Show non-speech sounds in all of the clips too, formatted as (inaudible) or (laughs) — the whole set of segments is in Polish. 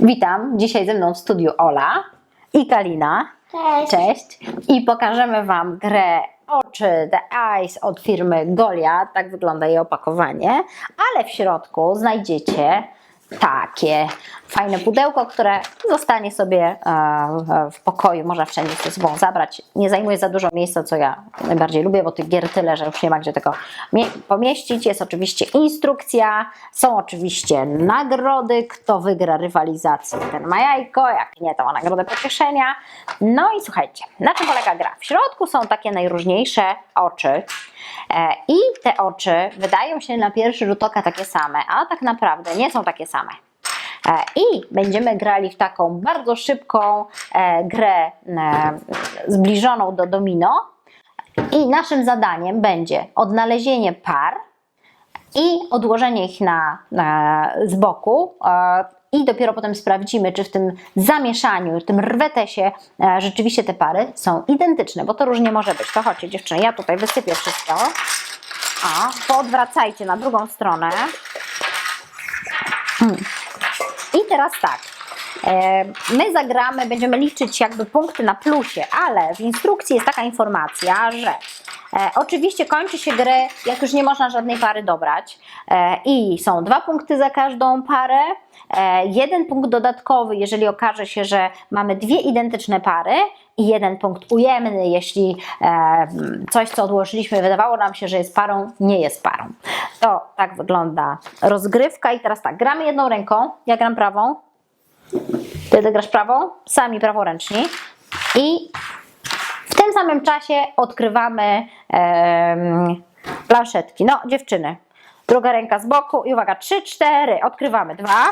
Witam, dzisiaj ze mną w studiu Ola i Kalina. Cześć. Cześć. I pokażemy Wam grę Oczy The Eyes od firmy Goliath. Tak wygląda jej opakowanie. Ale w środku znajdziecie takie fajne pudełko, które zostanie sobie e, w pokoju. Można wszędzie ze sobą zabrać. Nie zajmuje za dużo miejsca, co ja najbardziej lubię, bo tych gier tyle, że już nie ma gdzie tego mie- pomieścić. Jest oczywiście instrukcja, są oczywiście nagrody. Kto wygra rywalizację, ten ma jajko, jak nie, to ma nagrodę pocieszenia. No i słuchajcie, na czym polega gra? W środku są takie najróżniejsze oczy. E, I te oczy wydają się na pierwszy rzut oka takie same, a tak naprawdę nie są takie same. E, I będziemy grali w taką bardzo szybką e, grę zbliżoną do domino. I naszym zadaniem będzie odnalezienie par i odłożenie ich na z boku. I dopiero potem sprawdzimy, czy w tym zamieszaniu, tym rwetesie e, rzeczywiście te pary są identyczne, bo to różnie może być. To chodźcie dziewczyny, ja tutaj wysypię wszystko. A, poodwracajcie na drugą stronę. Mm. I teraz tak. E, My zagramy, będziemy liczyć jakby punkty na plusie, ale w instrukcji jest taka informacja, że e, oczywiście kończy się grę, jak już nie można żadnej pary dobrać. E, i są dwa punkty za każdą parę, e, jeden punkt dodatkowy, jeżeli okaże się, że mamy dwie identyczne pary i jeden punkt ujemny, jeśli e, coś, co odłożyliśmy, wydawało nam się, że jest parą, nie jest parą. To tak wygląda rozgrywka. I teraz tak, gramy jedną ręką, ja gram prawą, ty grasz prawą, sami praworęczni. I w tym samym czasie odkrywamy planszetki. No, dziewczyny, druga ręka z boku i uwaga, trzy, cztery, odkrywamy, dwa.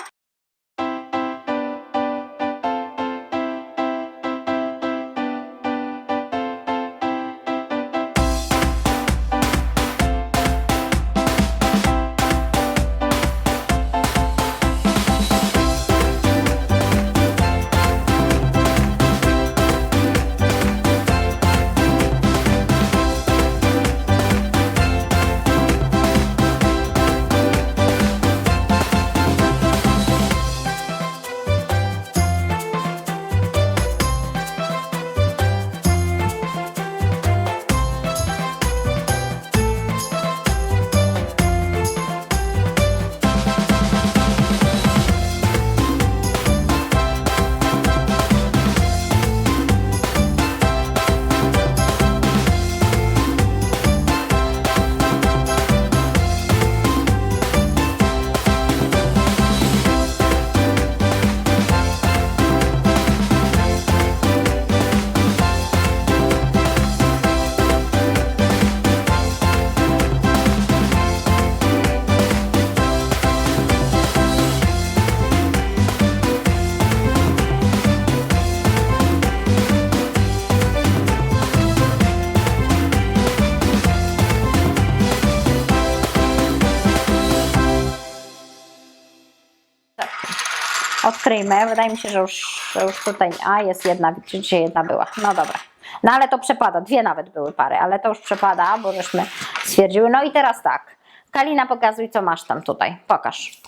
Odkryjmy. Wydaje mi się, że już, że już tutaj. A jest jedna, widzicie, jedna była. No dobra. No ale to przepada. Dwie nawet były pary, ale to już przepada, bo żeśmy stwierdziły. No i teraz tak. Kalina, pokazuj, co masz tam tutaj. Pokaż.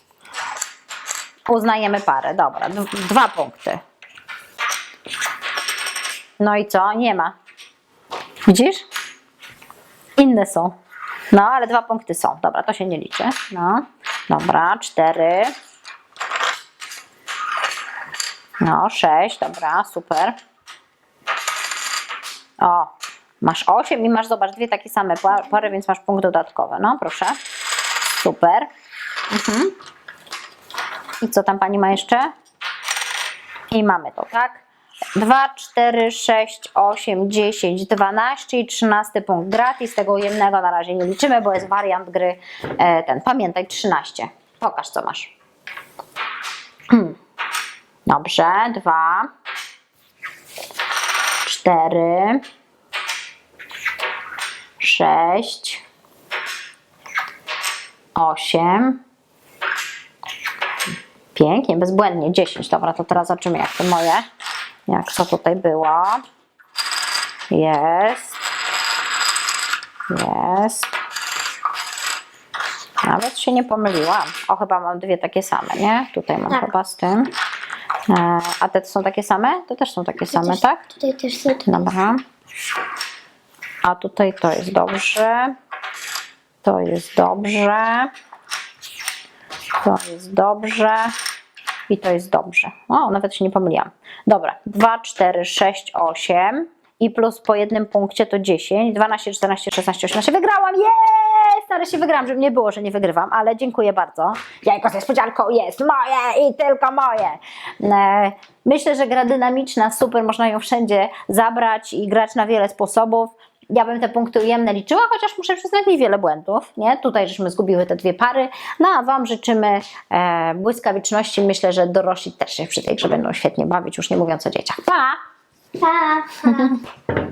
Uznajemy parę. Dobra. Dwa punkty. No i co? Nie ma. Widzisz? Inne są. No, ale dwa punkty są. Dobra, to się nie liczy. No. Dobra, cztery. No, 6, dobra, super. O, masz 8 i masz, zobacz, dwie takie same pary, więc masz punkt dodatkowy. No, proszę. Super. Mhm. I co tam pani ma jeszcze? I mamy to, tak? 2, 4, 6, 8, 10, 12 i 13 punkt gratis. Tego ujemnego na razie nie liczymy, bo jest wariant gry e, ten. Pamiętaj, 13. Pokaż, co masz. Dobrze, dwa, cztery, sześć, osiem, pięknie, bezbłędnie, dziesięć. Dobra, to teraz zobaczymy, jak to moje, jak co tutaj było. Jest, jest. Nawet się nie pomyliłam. O, chyba mam dwie takie same, nie? Tutaj mam Tak. chyba z tym. E, a te są takie same? To też są takie same, też, tak? Tutaj też są Dobra. A tutaj to jest dobrze. To jest dobrze. To jest dobrze. I to jest dobrze. O, nawet się nie pomyliłam. Dobra. 2, 4, 6, 8. I plus po jednym punkcie to 10. 12, 14, 16, 18. Wygrałam! Jest! Stary się wygrałam, żeby nie było, że nie wygrywam, ale dziękuję bardzo. Jajko z niespodzianką jest moje i tylko moje. E, Myślę, że gra dynamiczna, super, można ją wszędzie zabrać i grać na wiele sposobów. Ja bym te punkty ujemne liczyła, chociaż muszę przyznać niewiele błędów. Nie? Tutaj żeśmy zgubiły te dwie pary. No a Wam życzymy e, błyskawiczności. Myślę, że dorośli też się przy tej grze będą świetnie bawić, już nie mówiąc o dzieciach. Pa! Pa, pa. (laughs)